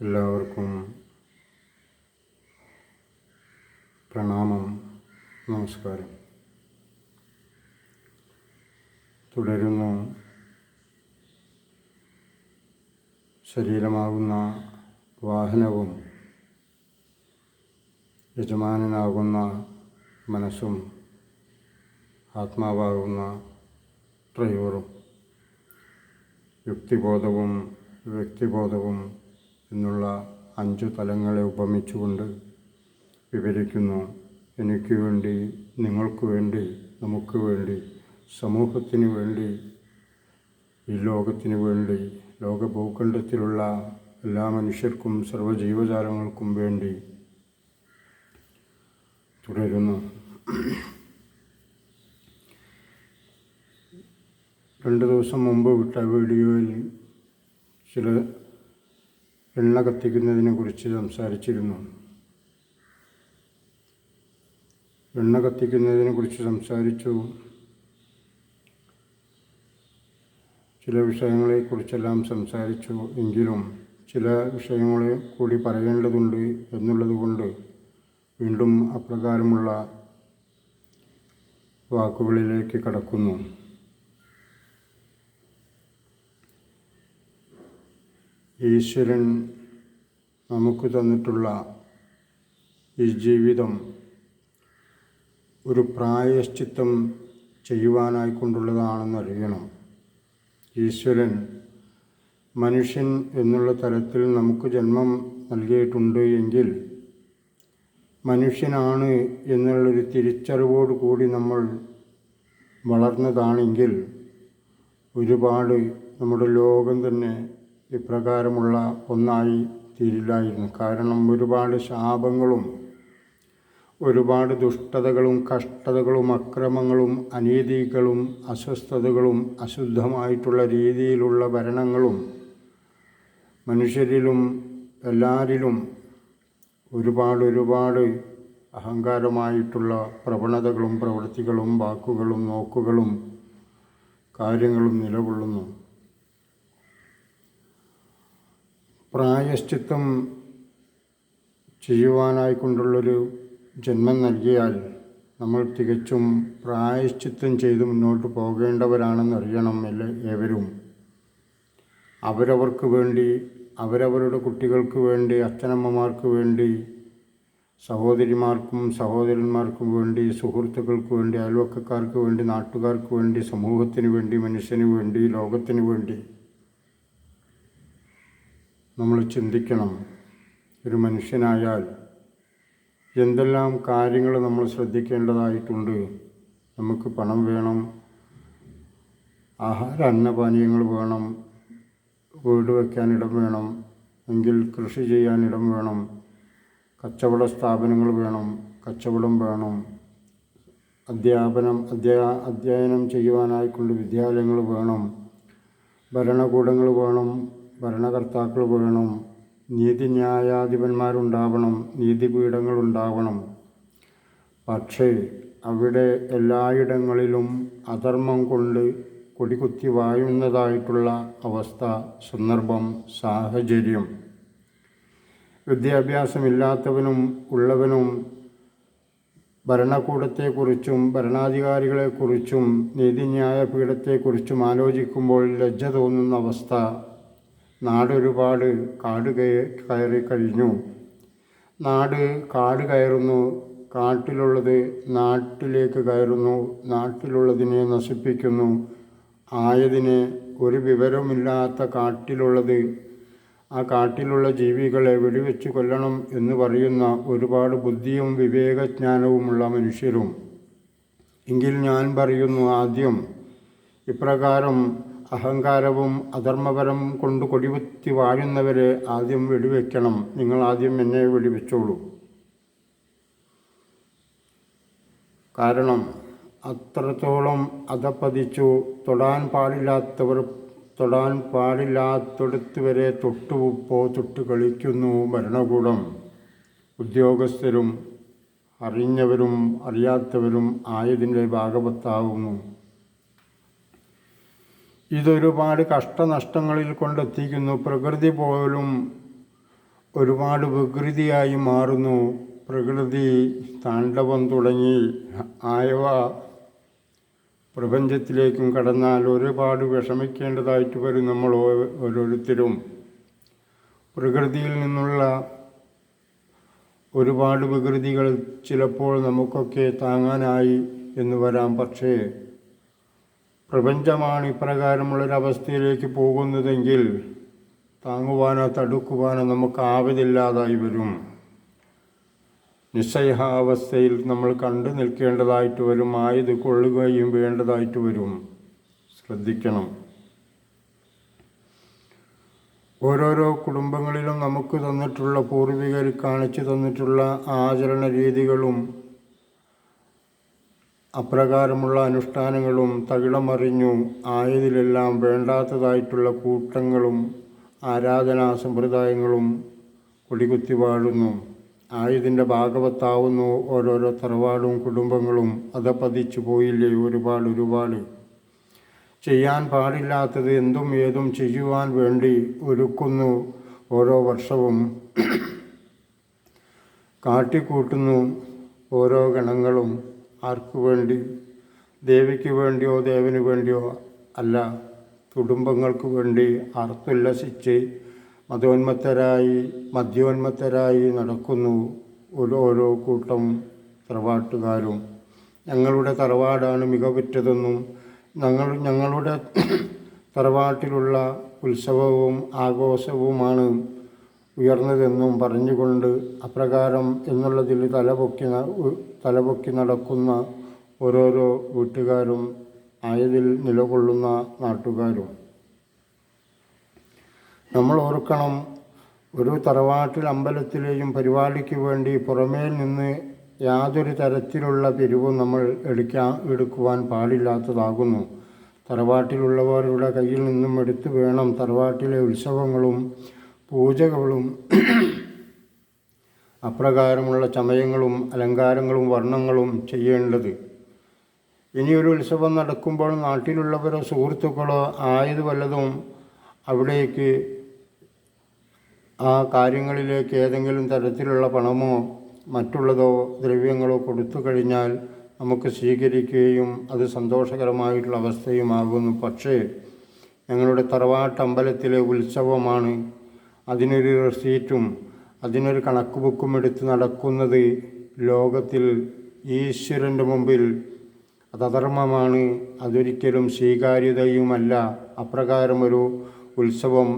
എല്ലാവർക്കും പ്രണാമം നമസ്കാരം. തുടരുന്നു ശരീരമാകുന്ന വാഹനവും യജമാനനാകുന്ന മനസ്സും ആത്മാവാകുന്ന ഡ്രൈവറും. യുക്തിബോധവും വ്യക്തിബോധവും എന്നുള്ള അഞ്ചു തലങ്ങളെ ഉപമിച്ചുകൊണ്ട് വിവരിക്കുന്നു. എനിക്ക് വേണ്ടി നിങ്ങൾക്ക് വേണ്ടി നമുക്ക് വേണ്ടി സമൂഹത്തിന് വേണ്ടി ഈ ലോകത്തിന് വേണ്ടി ലോകഭൂഖണ്ഡത്തിലുള്ള എല്ലാ മനുഷ്യർക്കും സർവജീവജാലങ്ങൾക്കും വേണ്ടി തുടരുന്നു. രണ്ട് ദിവസം മുമ്പ് വിട്ട വീഡിയോയിൽ ചില എണ്ണ കത്തിക്കുന്നതിനെ കുറിച്ച് സംസാരിച്ചിരുന്നു. എണ്ണ കത്തിക്കുന്നതിനെ കുറിച്ച് സംസാരിച്ചു. ചില വിഷയങ്ങളെക്കുറിച്ചെല്ലാം സംസാരിച്ചു എങ്കിലും ചില വിഷയങ്ങളെ കൂടി പറയേണ്ടതുണ്ട് എന്നുള്ളത് കൊണ്ട് വീണ്ടും അപ്രകാരമുള്ള വാക്കുകളിലേക്ക് കടക്കുന്നു. ഈശ്വരൻ നമുക്ക് തന്നിട്ടുള്ള ഈ ജീവിതം ഒരു പ്രായശ്ചിത്തം ചെയ്യുവാനായിക്കൊണ്ടുള്ളതാണെന്നറിയണം ഈശ്വരൻ മനുഷ്യൻ എന്നുള്ള തരത്തിൽ നമുക്ക് ജന്മം നൽകിയിട്ടുണ്ട് എങ്കിൽ മനുഷ്യനാണ് എന്നുള്ളൊരു തിരിച്ചറിവോട് കൂടി നമ്മൾ വളർന്നതാണെങ്കിൽ ഒരുപാട് നമ്മുടെ ലോകം തന്നെ ഇപ്രകാരമുള്ള ഒന്നായി തീരില്ലായിരുന്നു. കാരണം ഒരുപാട് ശാപങ്ങളും ഒരുപാട് ദുഷ്ടതകളും കഷ്ടതകളും അക്രമങ്ങളും അനീതികളും അസ്വസ്ഥതകളും അശുദ്ധമായിട്ടുള്ള രീതിയിലുള്ള ഭരണങ്ങളും മനുഷ്യരിലും എല്ലാവരിലും ഒരുപാട് ഒരുപാട് അഹങ്കാരമായിട്ടുള്ള പ്രവണതകളും പ്രവൃത്തികളും വാക്കുകളും നോക്കുകളും കാര്യങ്ങളും നിലകൊള്ളുന്നു. പ്രായശ്ചിത്തം ചെയ്യുവാനായിക്കൊണ്ടുള്ളൊരു ജന്മം നൽകിയാൽ നമ്മൾ തികച്ചും പ്രായശ്ചിത്തം ചെയ്ത് മുന്നോട്ട് പോകേണ്ടവരാണെന്നറിയണം എല്ലാ ഏവരും. അവരവർക്ക് വേണ്ടി അവരവരുടെ കുട്ടികൾക്ക് വേണ്ടി അച്ഛനമ്മമാർക്ക് വേണ്ടി സഹോദരിമാർക്കും സഹോദരന്മാർക്കും വേണ്ടി സുഹൃത്തുക്കൾക്ക് വേണ്ടി അയൽവക്കക്കാർക്ക് വേണ്ടി നാട്ടുകാർക്ക് വേണ്ടി സമൂഹത്തിന് വേണ്ടി മനുഷ്യന് വേണ്ടി ലോകത്തിന് വേണ്ടി നമ്മൾ ചിന്തിക്കണം. ഒരു മനുഷ്യനായാൽ എന്തെല്ലാം കാര്യങ്ങൾ നമ്മൾ ശ്രദ്ധിക്കേണ്ടതായിട്ടുണ്ട്. നമുക്ക് പണം വേണം. ആഹാര അന്നപാനീയങ്ങൾ വേണം. വീട് വയ്ക്കാൻ ഇടം വേണം. എങ്കിൽ കൃഷി ചെയ്യാൻ ഇടം വേണം. കച്ചവട സ്ഥാപനങ്ങൾ വേണം. കച്ചവടം വേണം. അധ്യാപനം അധ്യാ അധ്യയനം ചെയ്യുവാനായിക്കൊണ്ട് വിദ്യാലയങ്ങൾ വേണം. ഭരണകൂടങ്ങൾ വേണം. ഭരണകർത്താക്കൾ വേണം നീതിന്യായാധിപന്മാരുണ്ടാവണം നീതിപീഠങ്ങൾ ഉണ്ടാവണം പക്ഷേ അവിടെ എല്ലായിടങ്ങളിലും അധർമ്മം കൊണ്ട് കൊടികുത്തി വാഴുന്നതായിട്ടുള്ള അവസ്ഥ സന്ദർഭം സാഹചര്യം. വിദ്യാഭ്യാസമില്ലാത്തവനും ഉള്ളവനും ഭരണകൂടത്തെക്കുറിച്ചും ഭരണാധികാരികളെക്കുറിച്ചും നീതിന്യായ പീഠത്തെക്കുറിച്ചും ആലോചിക്കുമ്പോൾ ലജ്ജ തോന്നുന്ന അവസ്ഥ നാടൊരുപാട് കാട് കയറി കഴിഞ്ഞു. നാട് കാട് കയറുന്നു. കാട്ടിലുള്ളത് നാട്ടിലേക്ക് കയറുന്നു. നാട്ടിലുള്ളതിനെ നശിപ്പിക്കുന്നു. ആയതിനെ ഒരു വിവരമില്ലാത്ത കാട്ടിലുള്ളത് ആ കാട്ടിലുള്ള ജീവികളെ വെടിവെച്ച് കൊല്ലണം എന്ന് പറയുന്ന ഒരുപാട് ബുദ്ധിയും വിവേകജ്ഞാനവുമുള്ള മനുഷ്യരും. എങ്കിൽ ഞാൻ പറയുന്നു ആദ്യം ഇപ്രകാരം അഹങ്കാരവും അധർമ്മപരം കൊണ്ട് കൊടികുത്തി വാഴുന്നവരെ ആദ്യം വെടിവെക്കണം. നിങ്ങൾ ആദ്യം എന്നെ വെടിവെച്ചോളൂ. കാരണം അത്രത്തോളം അധപ്പതിച്ചു തൊടാൻ പാടില്ലാത്തവർ തൊടാൻ പാടില്ലാത്തടത്ത് വരെ തൊട്ടുപോ തൊട്ട് കളിക്കുന്നു ഭരണകൂടം. ഉദ്യോഗസ്ഥരും അറിഞ്ഞവരും അറിയാത്തവരും ആയതിന്റെ ഭാഗവത്താവുന്നു. ഇതൊരുപാട് കഷ്ടനഷ്ടങ്ങളിൽ കൊണ്ടെത്തിക്കുന്നു. പ്രകൃതി പോലും ഒരുപാട് വികൃതിയായി മാറുന്നു. പ്രകൃതി താണ്ഡവം തുടങ്ങി. ആയവ പ്രപഞ്ചത്തിലേക്കും കടന്നാൽ ഒരുപാട് വിഷമിക്കേണ്ടതായിട്ട് വരും നമ്മൾ ഓരോരുത്തരും. പ്രകൃതിയിൽ നിന്നുള്ള ഒരുപാട് വികൃതികൾ ചിലപ്പോൾ നമുക്കൊക്കെ താങ്ങാനായി എന്ന് വരാം. പക്ഷേ പ്രപഞ്ചമാണ് ഇപ്രകാരമുള്ളൊരവസ്ഥയിലേക്ക് പോകുന്നതെങ്കിൽ താങ്ങുവാനോ തടുക്കുവാനോ നമുക്ക് ആവതില്ലാതായി വരും. നിസ്സഹാവസ്ഥയിൽ നമ്മൾ കണ്ടു നിൽക്കേണ്ടതായിട്ട് വരും ആയത് കൊള്ളുകയും വേണ്ടതായിട്ട് വരും. ശ്രദ്ധിക്കണം. ഓരോരോ കുടുംബങ്ങളിലും നമുക്ക് തന്നിട്ടുള്ള പൂർവികർ കാണിച്ചു തന്നിട്ടുള്ള ആചരണ രീതികളും അപ്രകാരമുള്ള അനുഷ്ഠാനങ്ങളും തകിളമറിഞ്ഞു ആയതിലെല്ലാം വേണ്ടാത്തതായിട്ടുള്ള കൂട്ടങ്ങളും ആരാധനാ സമ്പ്രദായങ്ങളും കൊടികുത്തി വാഴുന്നു. ആയതിന്റെ ഭാഗവത്താവുന്നു ഓരോരോ തറവാടും കുടുംബങ്ങളും. അതപ്പതിച്ചു പോയില്ലേ ഒരുപാട് ഒരുപാട്. ചെയ്യാൻ പാടില്ലാത്തത് എന്തും ഏതും ചെയ്യുവാൻ വേണ്ടി ഒരുക്കുന്നു ഓരോ വർഷവും. കാട്ടിക്കൂട്ടുന്നു ഓരോ ഗണങ്ങളും. ആർക്കു വേണ്ടി? ദേവിക്ക് വേണ്ടിയോ ദേവന് വേണ്ടിയോ അല്ല. കുടുംബങ്ങൾക്ക് വേണ്ടി അർത്തുല്ലസിച്ച് മതോന്മത്തരായി മദ്യോന്മത്തരായി നടക്കുന്നു ഓരോരോ കൂട്ടം തറവാട്ടുകാരും. ഞങ്ങളുടെ തറവാടാണ് മികവുറ്റതെന്നും ഞങ്ങൾ ഞങ്ങളുടെ തറവാട്ടിലുള്ള ഉത്സവവും ആഘോഷവുമാണ് ഉയർന്നതെന്നും പറഞ്ഞുകൊണ്ട് അപ്രകാരം എന്നുള്ളതിൽ തലപൊക്കി തലപൊക്കി നടക്കുന്ന ഓരോരോ വീട്ടുകാരും ആയതിൽ നിലകൊള്ളുന്ന നാട്ടുകാരും. നമ്മൾ ഓർക്കണം ഒരു തറവാട്ടിൽ അമ്പലത്തിലെയും പരിപാടിക്ക് വേണ്ടി പുറമേ നിന്ന് യാതൊരു തരത്തിലുള്ള പിരിവും നമ്മൾ എടുക്കാൻ എടുക്കുവാൻ പാടില്ലാത്തതാകുന്നു. തറവാട്ടിലുള്ളവരുടെ കയ്യിൽ നിന്നും എടുത്തു വേണം തറവാട്ടിലെ ഉത്സവങ്ങളും പൂജകളും അപ്രകാരമുള്ള ചമയങ്ങളും അലങ്കാരങ്ങളും വർണങ്ങളും ചെയ്യേണ്ടത്. ഇനിയൊരു ഉത്സവം നടക്കുമ്പോൾ നാട്ടിലുള്ളവരോ സുഹൃത്തുക്കളോ ആയത് വല്ലതും അവിടേക്ക് ആ കാര്യങ്ങളിലേക്ക് ഏതെങ്കിലും തരത്തിലുള്ള പണമോ മറ്റുള്ളതോ ദ്രവ്യങ്ങളോ കൊടുത്തു കഴിഞ്ഞാൽ നമുക്ക് സ്വീകരിക്കുകയും അത് സന്തോഷകരമായിട്ടുള്ള അവസ്ഥയുമാകുന്നു. പക്ഷേ ഞങ്ങളുടെ തറവാട്ടമ്പലത്തിലെ ഉത്സവമാണ് അതിനൊരു റെസീറ്റും അതിനൊരു കണക്ക് ബുക്കും എടുത്ത് നടക്കുന്നത് ലോകത്തിൽ ഈശ്വരന്റെ മുമ്പിൽ അതധർമ്മമാണ് അതൊരിക്കലും സ്വീകാര്യതയുമല്ല. അപ്രകാരമൊരു ഉത്സവം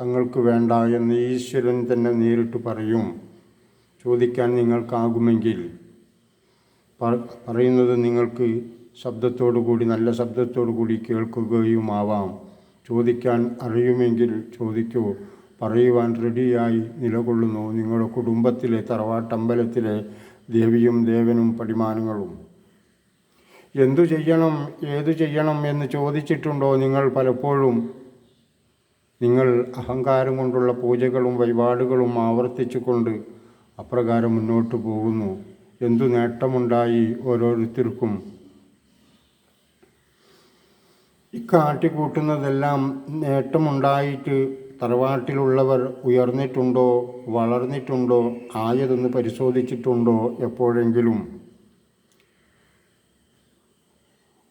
തങ്ങൾക്ക് വേണ്ട എന്ന് ഈശ്വരൻ തന്നെ നേരിട്ട് പറയും. ചോദിക്കാൻ നിങ്ങൾക്കാകുമെങ്കിൽ പറയുന്നത് നിങ്ങൾക്ക് ശബ്ദത്തോടു കൂടി നല്ല ശബ്ദത്തോടു കൂടി കേൾക്കുകയുമാവാം. ചോദിക്കാൻ അറിയുമെങ്കിൽ ചോദിക്കൂ. പറയുവാൻ റെഡിയായി നിലകൊള്ളുന്നു നിങ്ങളുടെ കുടുംബത്തിലെ തറവാട്ടമ്പലത്തിലെ ദേവിയും ദേവനും പടിമാനങ്ങളും. എന്തു ചെയ്യണം ഏതു ചെയ്യണം എന്ന് ചോദിച്ചിട്ടുണ്ടോ നിങ്ങൾ പലപ്പോഴും? നിങ്ങൾ അഹങ്കാരം കൊണ്ടുള്ള പൂജകളും വഴിപാടുകളും ആവർത്തിച്ചുകൊണ്ട് അപ്രകാരം മുന്നോട്ട് പോകുന്നു. എന്തു നേട്ടമുണ്ടായി ഓരോരുത്തർക്കും? ഇക്കാട്ടിക്കൂട്ടുന്നതെല്ലാം നേട്ടമുണ്ടായിട്ട് തറവാട്ടിലുള്ളവർ ഉയർന്നിട്ടുണ്ടോ വളർന്നിട്ടുണ്ടോ ആയതൊന്ന് പരിശോധിച്ചിട്ടുണ്ടോ എപ്പോഴെങ്കിലും?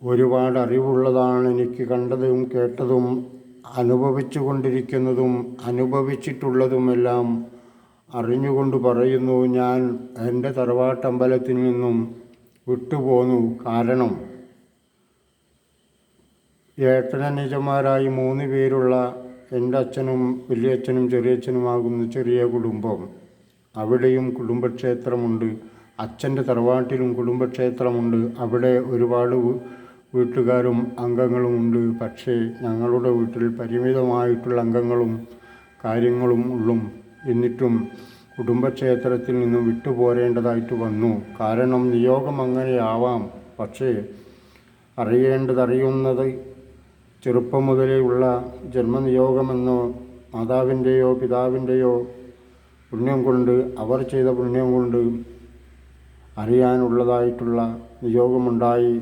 ഒരുപാട് അറിവുള്ളതാണ് എനിക്ക് കണ്ടതും കേട്ടതും അനുഭവിച്ചു കൊണ്ടിരിക്കുന്നതും അനുഭവിച്ചിട്ടുള്ളതുമെല്ലാം അറിഞ്ഞുകൊണ്ട് പറയുന്നു ഞാൻ എന്റെ തറവാട്ടമ്പലത്തിൽ നിന്നും വിട്ടുപോന്നു. കാരണം ഏട്ടനനുജന്മാരായി മൂന്ന് പേരുള്ള എന്റെ അച്ഛനും വലിയച്ഛനും ചെറിയച്ഛനുമാകുന്ന ചെറിയ കുടുംബം. അവിടെയും കുടുംബക്ഷേത്രമുണ്ട്. അച്ഛന്റെ തറവാട്ടിലും കുടുംബക്ഷേത്രമുണ്ട്. അവിടെ ഒരുപാട് വീട്ടുകാരും അംഗങ്ങളും ഉണ്ട് പക്ഷേ ഞങ്ങളുടെ വീട്ടിൽ പരിമിതമായിട്ടുള്ള അംഗങ്ങളും കാര്യങ്ങളും ഉള്ളും. എന്നിട്ടും കുടുംബക്ഷേത്രത്തിൽ നിന്നും വിട്ടുപോരേണ്ടതായിട്ട് വന്നു. കാരണം നിയോഗം അങ്ങനെയാവാം. പക്ഷേ അറിയേണ്ടതറിയുന്നത് ചെറുപ്പം മുതലേയുള്ള ജന്മനിയോഗമെന്നോ മാതാവിന്റെയോ പിതാവിന്റെയോ പുണ്യം കൊണ്ട് അവർ ചെയ്ത പുണ്യം കൊണ്ട് അറിയാനുള്ളതായിട്ടുള്ള നിയോഗമുണ്ടായി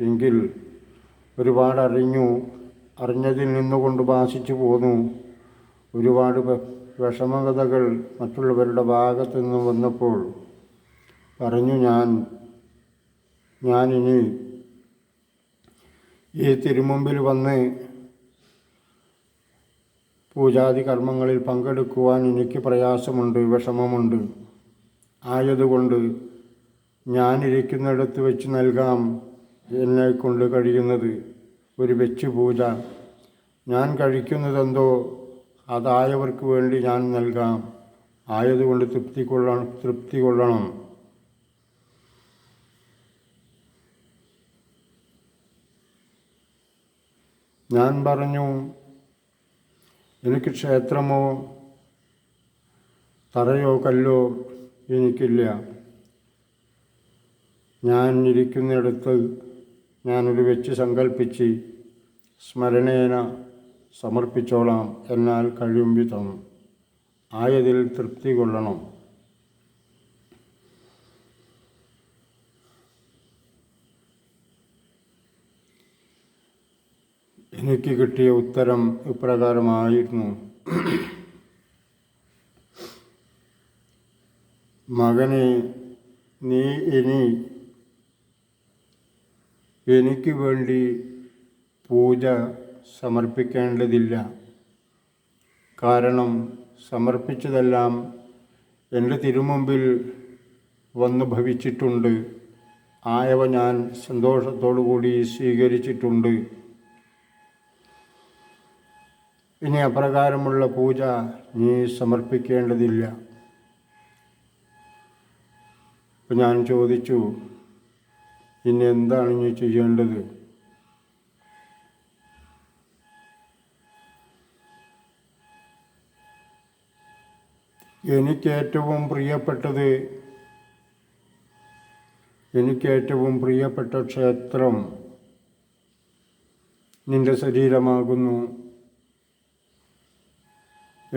എങ്കിൽ ഒരുപാട് അറിഞ്ഞു അറിഞ്ഞതിൽ നിന്നുകൊണ്ട് ഭാഷിച്ചു പോന്നു. ഒരുപാട് വിഷമകഥകൾ മറ്റുള്ളവരുടെ ഭാഗത്തു നിന്ന് വന്നപ്പോൾ പറഞ്ഞു ഞാൻ ഞാനിനി ഈ തിരുമുമ്പിൽ വന്ന് പൂജാതി കർമ്മങ്ങളിൽ പങ്കെടുക്കുവാൻ എനിക്ക് പ്രയാസമുണ്ട് വിഷമമുണ്ട്. ആയതുകൊണ്ട് ഞാനിരിക്കുന്നിടത്ത് വെച്ച് നൽകാം എന്നെ കൊണ്ട് കഴിയുന്നത്. ഒരു വെച്ച് പൂജ. ഞാൻ കഴിക്കുന്നതെന്തോ അതായവർക്ക് വേണ്ടി ഞാൻ നൽകാം. ആയതുകൊണ്ട് തൃപ്തി കൊള്ളണം തൃപ്തി കൊള്ളണം. ഞാൻ പറഞ്ഞു എനിക്ക് ക്ഷേത്രമോ തറയോ കല്ലോ എനിക്കില്ല. ഞാൻ ഇരിക്കുന്നിടത്ത് ഞാനൊരു വെച്ച് സങ്കല്പിച്ച് സ്മരണേന സമർപ്പിച്ചോളാം എന്നാൽ കഴിയുമ്പി തന്നു. ആയതിൽ തൃപ്തി കൊള്ളണം. എനിക്ക് കിട്ടിയ ഉത്തരം ഇപ്രകാരമായിരുന്നു. മകനെ നീ ഇനി എനിക്ക് വേണ്ടി പൂജ സമർപ്പിക്കേണ്ടതില്ല. കാരണം സമർപ്പിച്ചതെല്ലാം എന്റെ തിരുമുമ്പിൽ വന്നു ഭവിച്ചിട്ടുണ്ട്. ആയവ ഞാൻ സന്തോഷത്തോടു കൂടി സ്വീകരിച്ചിട്ടുണ്ട്. ഇനി അപ്രകാരമുള്ള പൂജ നീ സമർപ്പിക്കേണ്ടതില്ല. അപ്പം ഞാൻ ചോദിച്ചു ഇനി എന്താണ് നീ ചെയ്യേണ്ടത്? എനിക്കേറ്റവും പ്രിയപ്പെട്ടത് എനിക്കേറ്റവും പ്രിയപ്പെട്ട ക്ഷേത്രം നിന്റെ ശരീരമാകുന്നു.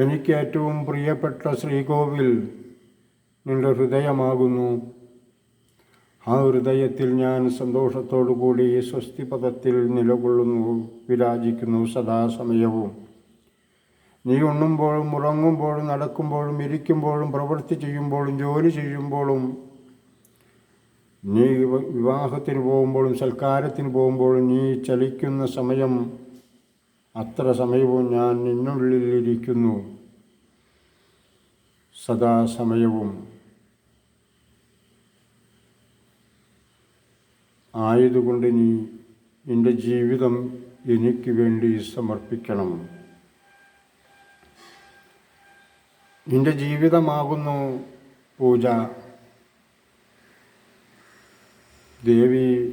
എനിക്കേറ്റവും പ്രിയപ്പെട്ട ശ്രീകോവിൽ നിന്റെ ഹൃദയമാകുന്നു. ആ ഹൃദയത്തിൽ ഞാൻ സന്തോഷത്തോടു കൂടി സ്വസ്തിപദത്തിൽ നിലകൊള്ളുന്നു വിരാജിക്കുന്നു സദാസമയവും. നീ ഉണ്ണുമ്പോഴും ഉറങ്ങുമ്പോഴും നടക്കുമ്പോഴും ഇരിക്കുമ്പോഴും പ്രവൃത്തി ചെയ്യുമ്പോഴും ജോലി ചെയ്യുമ്പോഴും നീ വിവാഹത്തിന് പോകുമ്പോഴും സൽക്കാരത്തിന് പോകുമ്പോഴും നീ ചലിക്കുന്ന സമയം അത്ര സമയവും ഞാൻ നിന്നുള്ളിലിരിക്കുന്നു. സദാസമയവും. ആയതുകൊണ്ട് നീ നിന്റെ ജീവിതം എനിക്ക് വേണ്ടി സമർപ്പിക്കണം. നിന്റെ ജീവിതമാകുന്നു പൂജ. ദേവി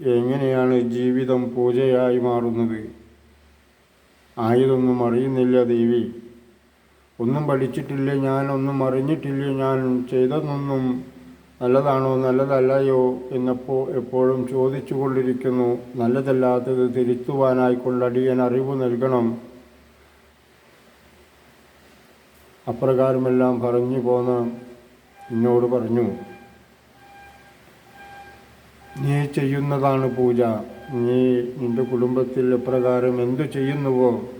എങ്ങനെയാണ് ജീവിതം പൂജയായി മാറുന്നത്? ആയതൊന്നും അറിയുന്നില്ല ദേവി. ഒന്നും പഠിച്ചിട്ടില്ല ഞാൻ? ഒന്നും അറിഞ്ഞിട്ടില്ല ഞാൻ? ചെയ്തതൊന്നും നല്ലതാണോ? നല്ലതല്ലയോ? എന്നപ്പോൾ എപ്പോഴും ചോദിച്ചു കൊണ്ടിരിക്കുന്നു നല്ലതല്ലാത്തത് തിരുത്തുവാനായിക്കൊണ്ട് അടിയൻ അറിവ് നൽകണം. അപ്രകാരമെല്ലാം പറഞ്ഞു പോന്ന് എന്നോട് പറഞ്ഞു. നീ ചെയ്യുന്നതാണ് പൂജ. നീ നിന്റെ കുടുംബത്തിൽ എപ്രകാരം എന്തു ചെയ്യുന്നുവോ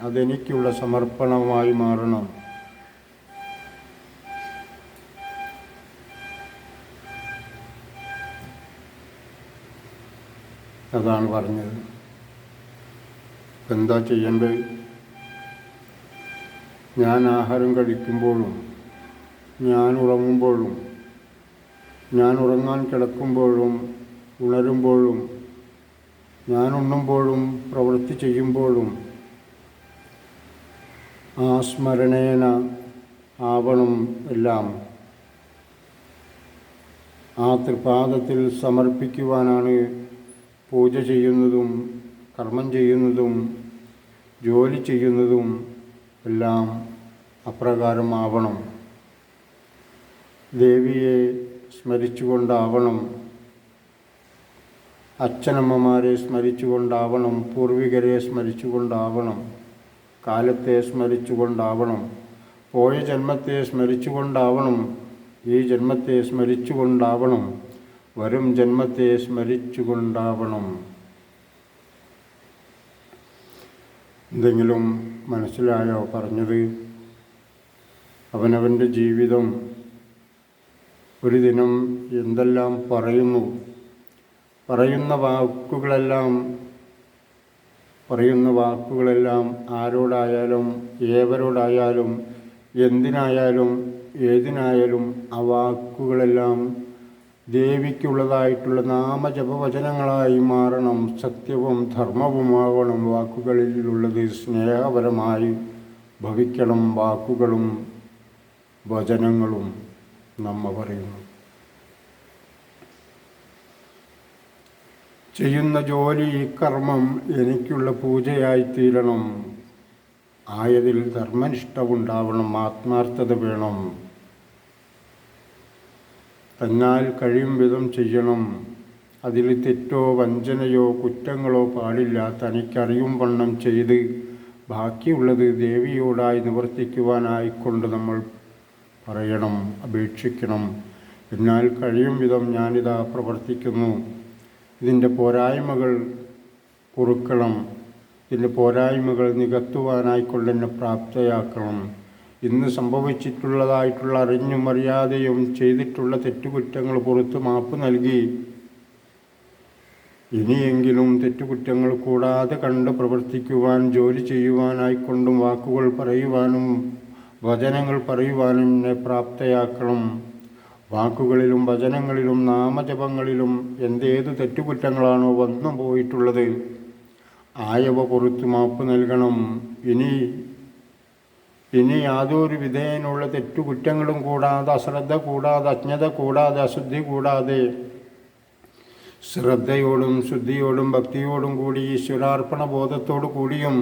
അതെനിക്കുള്ള സമർപ്പണമായി മാറണം. അതാണ് പറഞ്ഞത്. എന്താ ചെയ്യേണ്ടത്? ഞാൻ ആഹാരം കഴിക്കുമ്പോഴും ഞാൻ ഉറങ്ങുമ്പോഴും ഞാൻ ഉറങ്ങാൻ കിടക്കുമ്പോഴും ഉണരുമ്പോഴും ഞാൻ ഉണ്ണുമ്പോഴും പ്രവൃത്തി ചെയ്യുമ്പോഴും ആ സ്മരണേന ആവണം എല്ലാം. ആ തൃപാദത്തിൽ സമർപ്പിക്കുവാനാണ് പൂജ ചെയ്യുന്നതും കർമ്മം ചെയ്യുന്നതും ജോലി ചെയ്യുന്നതും എല്ലാം അപ്രകാരമാവണം. ദേവിയെ സ്മരിച്ചുകൊണ്ടാവണം. അച്ഛനമ്മമാരെ സ്മരിച്ചുകൊണ്ടാവണം പൂർവികരെ സ്മരിച്ചുകൊണ്ടാവണം കാലത്തെ സ്മരിച്ചുകൊണ്ടാവണം പോയ ജന്മത്തെ സ്മരിച്ചുകൊണ്ടാവണം ഈ ജന്മത്തെ സ്മരിച്ചുകൊണ്ടാവണം വരും ജന്മത്തെ സ്മരിച്ചുകൊണ്ടാവണം. എന്തെങ്കിലും മനസ്സിലായോ പറഞ്ഞത്? അവനവന്റെ ജീവിതം ഒരു ദിനം എന്തെല്ലാം പറയുന്നു? പറയുന്ന വാക്കുകളെല്ലാം പറയുന്ന വാക്കുകളെല്ലാം ആരോടായാലും ഏവരോടായാലും എന്തിനായാലും ഏതിനായാലും ആ വാക്കുകളെല്ലാം ദേവിക്കുള്ളതായിട്ടുള്ള നാമജപവചനങ്ങളായി മാറണം സത്യവും ധർമ്മവുമാവണം വാക്കുകളിലുള്ളത് സ്നേഹപരമായി ഭവിക്കണം വാക്കുകളും വചനങ്ങളും നമ്മ പറയുന്നു. ചെയ്യുന്ന ജോലി ഈ കർമ്മം എനിക്കുള്ള പൂജയായി തീരണം ആയതിൽ ധർമ്മനിഷ്ഠമുണ്ടാവണം ആത്മാർത്ഥത വേണം. തന്നാൽ കഴിയും വിധം ചെയ്യണം. അതിൽ തെറ്റോ വഞ്ചനയോ കുറ്റങ്ങളോ പാടില്ല. തനിക്കറിയും വണ്ണം ചെയ്ത് ബാക്കിയുള്ളത് ദേവിയോടായി നിവർത്തിക്കുവാനായിക്കൊണ്ട് നമ്മൾ പറയണം അപേക്ഷിക്കണം. എന്നാൽ കഴിയും വിധം ഞാനിതാ പ്രവർത്തിക്കുന്നു. ഇതിന്റെ പോരായ്മകൾ കുറുക്കണം ഇതിന്റെ പോരായ്മകൾ നികത്തുവാനായിക്കൊണ്ട് തന്നെ പ്രാപ്തയാക്കണം. ഇന്ന് സംഭവിച്ചിട്ടുള്ളതായിട്ടുള്ള അറിഞ്ഞും അറിയാതെയും ചെയ്തിട്ടുള്ള തെറ്റുകുറ്റങ്ങൾ പുറത്ത് മാപ്പ് നൽകി. ഇനിയെങ്കിലും തെറ്റുകുറ്റങ്ങൾ കൂടാതെ കണ്ട് പ്രവർത്തിക്കുവാൻ ജോലി ചെയ്യുവാനായിക്കൊണ്ടും വാക്കുകൾ പറയുവാനും വചനങ്ങൾ പറയുവാനും എന്നെ പ്രാപ്തയാക്കണം. വാക്കുകളിലും വചനങ്ങളിലും നാമജപങ്ങളിലും എന്തേത് തെറ്റുകുറ്റങ്ങളാണോ വന്നു പോയിട്ടുള്ളത് ആയവ പുറത്ത് മാപ്പ് നൽകണം. ഇനി ഇനി യാതൊരു വിധേയനുള്ള തെറ്റുകുറ്റങ്ങളും കൂടാതെ അശ്രദ്ധ കൂടാതെ അജ്ഞത കൂടാതെ അശുദ്ധി കൂടാതെ ശ്രദ്ധയോടും ശുദ്ധിയോടും ഭക്തിയോടും കൂടി ഈശ്വരാർപ്പണ ബോധത്തോടു കൂടിയും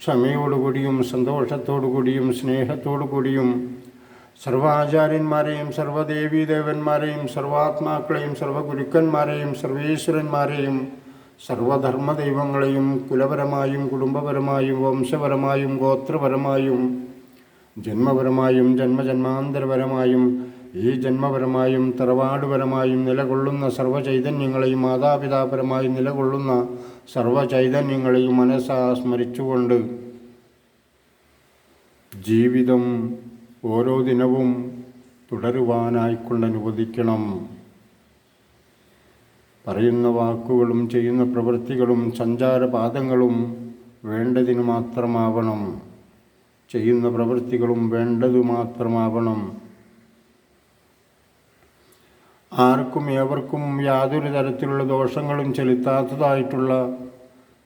ക്ഷമയോടുകൂടിയും സന്തോഷത്തോടു കൂടിയും സ്നേഹത്തോടു കൂടിയും സർവാചാര്യന്മാരെയും സർവദേവീദേവന്മാരെയും സർവാത്മാക്കളെയും സർവഗുരുക്കന്മാരെയും സർവേശ്വരന്മാരെയും സർവധർമ്മദൈവങ്ങളെയും കുലപരമായും കുടുംബപരമായും വംശപരമായും ഗോത്രപരമായും ജന്മപരമായും ജന്മജന്മാന്തരപരമായും ഈ ജന്മപരമായും തറവാടുപരമായും നിലകൊള്ളുന്ന സർവചൈതന്യങ്ങളെയും മാതാപിതാപരമായി നിലകൊള്ളുന്ന സർവചൈതന്യങ്ങളെയും മനസ്സാ സ്മരിച്ചുകൊണ്ട് ജീവിതം ഓരോ ദിനവും തുടരുവാനായിക്കൊണ്ട് അനുവദിക്കണം പറയുന്ന വാക്കുകളും ചെയ്യുന്ന പ്രവൃത്തികളും സഞ്ചാരപാദങ്ങളും വേണ്ടതിന് മാത്രമാവണം. ചെയ്യുന്ന പ്രവൃത്തികളും വേണ്ടതു മാത്രമാവണം. ആർക്കും ഏവർക്കും യാതൊരു തരത്തിലുള്ള ദോഷങ്ങളും ചെലുത്താത്തതായിട്ടുള്ള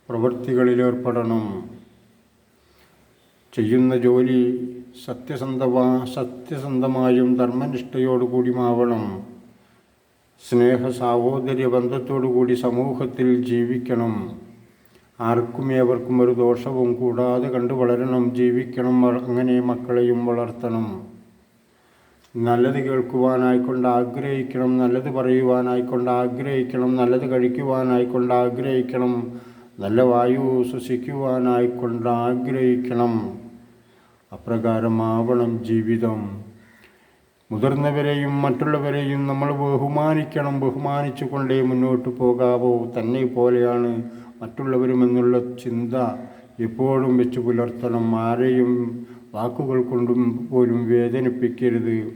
പ്രവൃത്തികളിലേർപ്പെടണം. ചെയ്യുന്ന ജോലി സത്യസന്ധമാ സത്യസന്ധമായും ധർമ്മനിഷ്ഠയോടുകൂടിയുമാവണം സ്നേഹ സാഹോദര്യ ബന്ധത്തോടുകൂടി സമൂഹത്തിൽ ജീവിക്കണം. ആർക്കും ഏവർക്കും ഒരു ദോഷവും കൂടാതെ കണ്ടു വളരണം ജീവിക്കണം അങ്ങനെ മക്കളെയും വളർത്തണം. നല്ലത് കേൾക്കുവാനായിക്കൊണ്ട് ആഗ്രഹിക്കണം നല്ലത് പറയുവാനായിക്കൊണ്ട് ആഗ്രഹിക്കണം നല്ലത് കഴിക്കുവാനായിക്കൊണ്ട് ആഗ്രഹിക്കണം നല്ല വായു ശ്വസിക്കുവാനായിക്കൊണ്ട് ആഗ്രഹിക്കണം. അപ്രകാരമാവണം ജീവിതം. മുതിർന്നവരെയും മറ്റുള്ളവരെയും നമ്മൾ ബഹുമാനിക്കണം ബഹുമാനിച്ചു കൊണ്ടേ മുന്നോട്ട് പോകാവോ? തന്നെ പോലെയാണ് മറ്റുള്ളവരുമെന്നുള്ള ചിന്ത എപ്പോഴും വെച്ച് പുലർത്തണം. ആരെയും വാക്കുകൾ കൊണ്ടും പോലും വേദനിപ്പിക്കരുത്.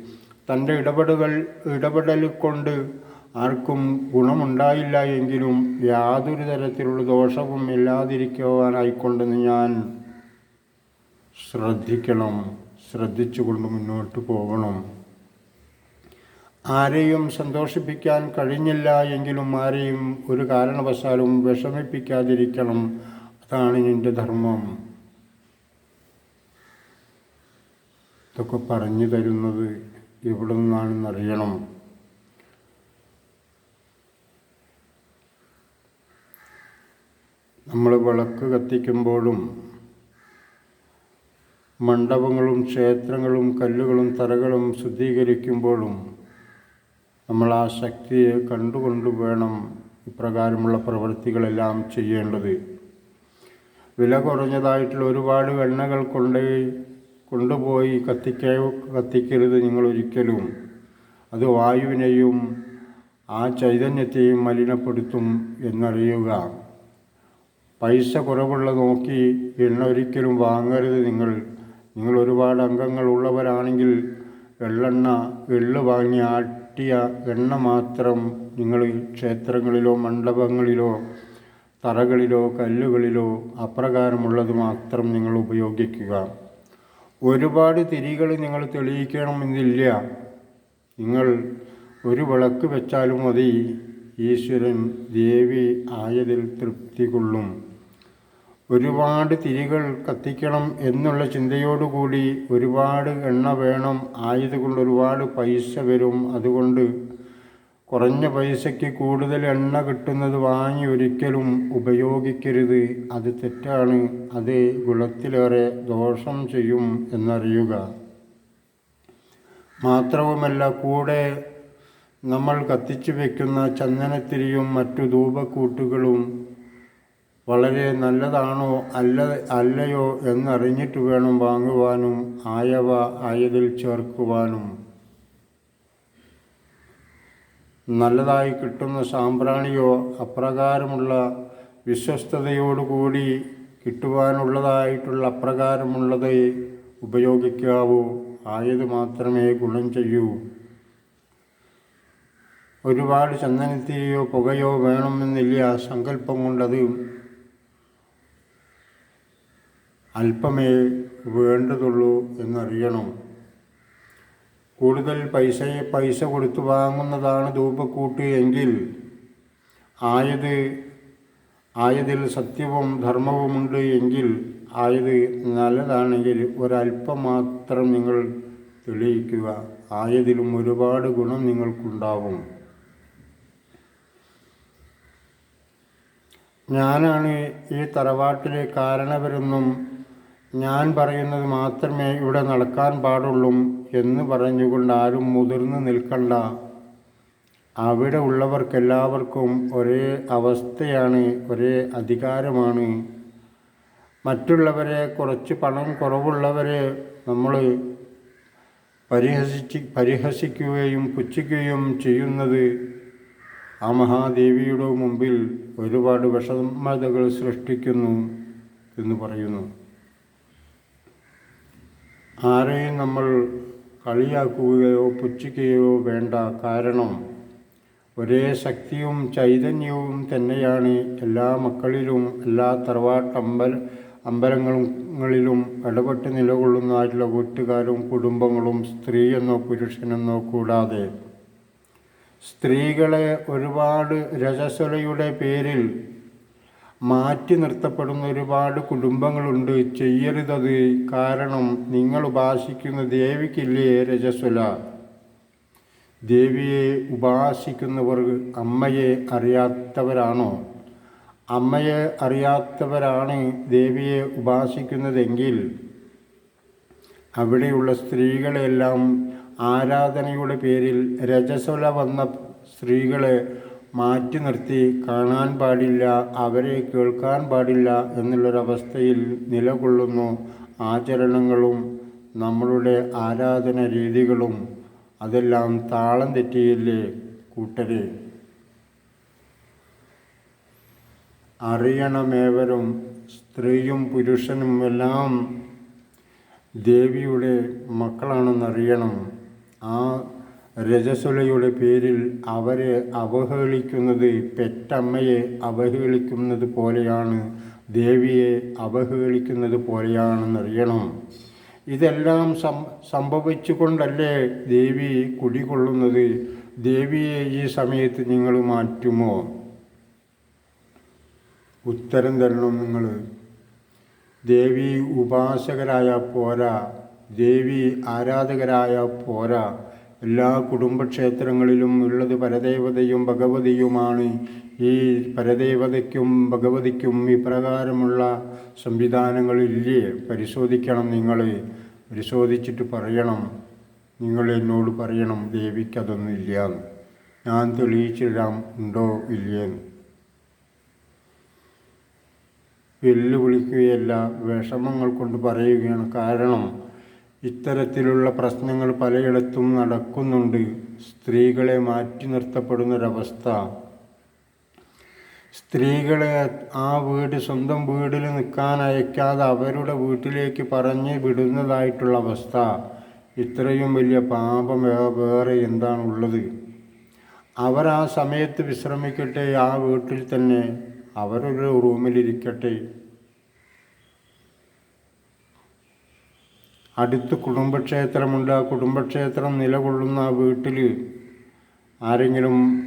തന്റെ ഇടപെടലുകൾ ഇടപെടൽ കൊണ്ട് ആർക്കും ഗുണമുണ്ടായില്ല എങ്കിലും യാതൊരു തരത്തിലുള്ള ദോഷവും ഇല്ലാതിരിക്കുവാനായിക്കൊണ്ടെന്ന് ഞാൻ ശ്രദ്ധിക്കണം ശ്രദ്ധിച്ചുകൊണ്ട് മുന്നോട്ട് പോകണം. ആരെയും സന്തോഷിപ്പിക്കാൻ കഴിഞ്ഞില്ല എങ്കിലും ആരെയും ഒരു കാരണവശാലും വിഷമിപ്പിക്കാതിരിക്കണം. അതാണ് നിന്റെ ധർമ്മം. ഇതൊക്കെ പറഞ്ഞു തരുന്നത് എവിടെ നിന്നാണെന്നറിയണം നമ്മൾ വിളക്ക് കത്തിക്കുമ്പോഴും മണ്ഡപങ്ങളും ക്ഷേത്രങ്ങളും കല്ലുകളും തറകളും ശുദ്ധീകരിക്കുമ്പോഴും നമ്മൾ ആ ശക്തിയെ കണ്ടുകൊണ്ട് വേണം ഇപ്രകാരമുള്ള പ്രവൃത്തികളെല്ലാം ചെയ്യേണ്ടത്. വില കുറഞ്ഞതായിട്ടുള്ള ഒരുപാട് എണ്ണകൾ കൊണ്ട് കൊണ്ടുപോയി കത്തിക്ക കത്തിക്കരുത് നിങ്ങൾ ഒരിക്കലും അത് വായുവിനെയും ആ ചൈതന്യത്തെയും മലിനപ്പെടുത്തും എന്നറിയുക. പൈസ കുറവുള്ള നോക്കി എണ്ണ ഒരിക്കലും വാങ്ങരുത് നിങ്ങൾ. നിങ്ങൾ ഒരുപാട് അംഗങ്ങൾ ഉള്ളവരാണെങ്കിൽ എള്ളെണ്ണ എള്ള് വാങ്ങി ആട്ടിയ എണ്ണ മാത്രം നിങ്ങൾ ക്ഷേത്രങ്ങളിലോ മണ്ഡപങ്ങളിലോ തറകളിലോ കല്ലുകളിലോ അപ്രകാരമുള്ളത് മാത്രം നിങ്ങൾ ഉപയോഗിക്കുക. ഒരുപാട് തിരികൾ നിങ്ങൾ തെളിയിക്കണമെന്നില്ല. നിങ്ങൾ ഒരു വിളക്ക് വെച്ചാലും മതി. ഈശ്വരൻ ദേവി ആയതിൽ തൃപ്തി കൊള്ളും. ഒരുപാട് തിരികൾ കത്തിക്കണം എന്നുള്ള ചിന്തയോടുകൂടി ഒരുപാട് എണ്ണ വേണം. ആയതുകൊണ്ട് ഒരുപാട് പൈസ വരും. അതുകൊണ്ട് കുറഞ്ഞ പൈസയ്ക്ക് കൂടുതൽ എണ്ണ കിട്ടുന്നത് വാങ്ങി ഒരിക്കലും ഉപയോഗിക്കരുത്. അത് തെറ്റാണ്. അത് ഗുണത്തിലേറെ ദോഷം ചെയ്യും എന്നറിയുക. മാത്രവുമല്ല കൂടെ നമ്മൾ കത്തിച്ചു വയ്ക്കുന്ന ചന്ദനത്തിരിയും മറ്റു ധൂപക്കൂട്ടുകളും വളരെ നല്ലതാണോ അല്ല അല്ലയോ എന്നറിഞ്ഞിട്ട് വേണം വാങ്ങുവാനും ആയവ ആയതിൽ ചേർക്കുവാനും. നല്ലതായി കിട്ടുന്ന സാമ്പ്രാണിയോ അപ്രകാരമുള്ള വിശ്വസ്തതയോടുകൂടി കിട്ടുവാനുള്ളതായിട്ടുള്ള അപ്രകാരമുള്ളത് ഉപയോഗിക്കാവൂ ആയത് മാത്രമേ ഗുണം ചെയ്യൂ. ഒരുപാട് ചന്ദനത്തിരിയോ പുകയോ വേണമെന്നില്ല സങ്കല്പം കൊണ്ടത് അല്പമേ വേണ്ടതുള്ളൂ എന്നറിയണം. കൂടുതൽ പൈസയെ പൈസ കൊടുത്തു വാങ്ങുന്നതാണ് ധൂപക്കൂട്ട് എങ്കിൽ ആയത് ആയതിൽ സത്യവും ധർമ്മവുമുണ്ട് എങ്കിൽ ആയത് നല്ലതാണെങ്കിൽ ഒരല്പം മാത്രം നിങ്ങൾ തെളിയിക്കുക. ആയതിലും ഒരുപാട് ഗുണം നിങ്ങൾക്കുണ്ടാവും. ഞാനാണ് ഈ തറവാട്ടിലെ കാരണവരെന്നും ഞാൻ പറയുന്നത് മാത്രമേ ഇവിടെ നടക്കാൻ പാടുള്ളൂ എന്ന് പറഞ്ഞുകൊണ്ട് ആരും മുതിർന്നു നിൽക്കണ്ട. അവിടെ ഉള്ളവർക്കെല്ലാവർക്കും ഒരേ അവസ്ഥയാണ് ഒരേ അധികാരമാണ്. മറ്റുള്ളവരെ കുറച്ച് പണം കുറവുള്ളവരെ നമ്മൾ പരിഹസിച്ച് പരിഹസിക്കുകയും പുച്ഛിക്കുകയും ചെയ്യുന്നത് ആ മഹാദേവിയുടെ മുമ്പിൽ ഒരുപാട് വിഷമതകൾ സൃഷ്ടിക്കുന്നു എന്ന് പറയുന്നു. ആരെയും നമ്മൾ കളിയാക്കുകയോ പുച്ഛിക്കുകയോ വേണ്ട കാരണം ഒരേ ശക്തിയും ചൈതന്യവും തന്നെയാണ് എല്ലാ മക്കളിലും എല്ലാ തറവാട്ടമ്പൽ അമ്പലങ്ങളിലും ഇടപെട്ട് നിലകൊള്ളുന്ന നിലകൊള്ളുന്നതായിട്ടുള്ള വീട്ടുകാരും കുടുംബങ്ങളും സ്ത്രീയെന്നോ പുരുഷനെന്നോ കൂടാതെ. സ്ത്രീകളെ ഒരുപാട് രജസ്വലയുടെ പേരിൽ മാറ്റി നിർത്തപ്പെടുന്ന ഒരുപാട് കുടുംബങ്ങളുണ്ട്. ചെയ്യരുതത്. കാരണം നിങ്ങൾ ഉപാസിക്കുന്ന ദേവിക്കില്ലേ രജസ്വല? ദേവിയെ ഉപാസിക്കുന്നവർ അമ്മയെ അറിയാത്തവരാണോ? അമ്മയെ അറിയാത്തവരാണ് ദേവിയെ ഉപാസിക്കുന്നതെങ്കിൽ അവിടെയുള്ള സ്ത്രീകളെല്ലാം ആരാധനയുടെ പേരിൽ രജസ്വല വന്ന സ്ത്രീകളെ മാറ്റി നിർത്തി കാണാൻ പാടില്ല അവരെ കേൾക്കാൻ പാടില്ല എന്നുള്ളൊരവസ്ഥയിൽ നിലകൊള്ളുന്നു ആചരണങ്ങളും നമ്മളുടെ ആരാധന രീതികളും. അതെല്ലാം താളം തെറ്റിയില്ലേ കൂട്ടരെ? അറിയണമേവരും സ്ത്രീയും പുരുഷനും എല്ലാം ദേവിയുടെ മക്കളാണെന്നറിയണം. ആ രജസ്വലയുടെ പേരിൽ അവരെ അവഹേളിക്കുന്നത് പെറ്റമ്മയെ അവഹേളിക്കുന്നത് പോലെയാണ് ദേവിയെ അവഹേളിക്കുന്നത് പോലെയാണെന്നറിയണം. ഇതെല്ലാം സം സംഭവിച്ചുകൊണ്ടല്ലേ ദേവി കുടികൊള്ളുന്നത്? ദേവിയെ ഈ സമയത്ത് നിങ്ങൾ മാറ്റുമോ? ഉത്തരം തരണം നിങ്ങൾ ദേവി ഉപാസകരായ പോരാ ദേവി ആരാധകരായ പോരാ എല്ലാ കുടുംബക്ഷേത്രങ്ങളിലും ഉള്ളത് പരദേവതയും ഭഗവതിയുമാണ്. ഈ പരദേവതയ്ക്കും ഭഗവതിക്കും ഇപ്രകാരമുള്ള സംവിധാനങ്ങളില്ലേ? പരിശോധിക്കണം നിങ്ങൾ പരിശോധിച്ചിട്ട് പറയണം. നിങ്ങൾ എന്നോട് പറയണം ദേവിക്കതൊന്നുമില്ല ഞാൻ തെളിയിച്ചിടാം ഉണ്ടോ ഇല്ലേന്ന്. വെല്ലുവിളിക്കുകയല്ല വിഷമങ്ങൾ കൊണ്ട് പറയുകയാണ് കാരണം. ഇത്തരത്തിലുള്ള പ്രശ്നങ്ങൾ പലയിടത്തും നടക്കുന്നുണ്ട്. സ്ത്രീകളെ മാറ്റി നിർത്തപ്പെടുന്നൊരവസ്ഥ. സ്ത്രീകളെ ആ വീട് സ്വന്തം വീട്ടിൽ നിൽക്കാൻ അയക്കാതെ അവരുടെ വീട്ടിലേക്ക് പറഞ്ഞ് വിടുന്നതായിട്ടുള്ള അവസ്ഥ. ഇത്രയും വലിയ പാപം വേറെ എന്താണുള്ളത്? അവർ ആ സമയത്ത് വിശ്രമിക്കട്ടെ ആ വീട്ടിൽ തന്നെ. അവരൊരു റൂമിലിരിക്കട്ടെ. അടുത്ത് കുടുംബക്ഷേത്രമുണ്ട് ആ കുടുംബക്ഷേത്രം നിലകൊള്ളുന്ന ആ വീട്ടിൽ ആരെങ്കിലും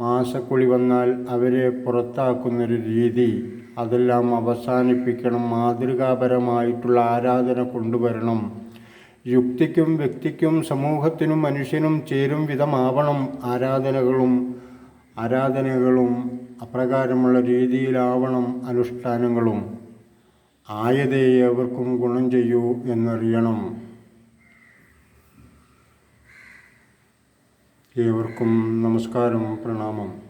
മാസക്കുളി വന്നാൽ അവരെ പുറത്താക്കുന്നൊരു രീതി അതെല്ലാം അവസാനിപ്പിക്കണം. മാതൃകാപരമായിട്ടുള്ള ആരാധന കൊണ്ടുവരണം. യുക്തിക്കും വ്യക്തിക്കും സമൂഹത്തിനും മനുഷ്യനും ചേരും വിധമാവണം ആരാധനകളും. ആരാധനകളും അപ്രകാരമുള്ള രീതിയിലാവണം അനുഷ്ഠാനങ്ങളും. ആയതേ ഏവർക്കും ഗുണം ചെയ്യൂ എന്നറിയണം. ഏവർക്കും നമസ്കാരം പ്രണാമം.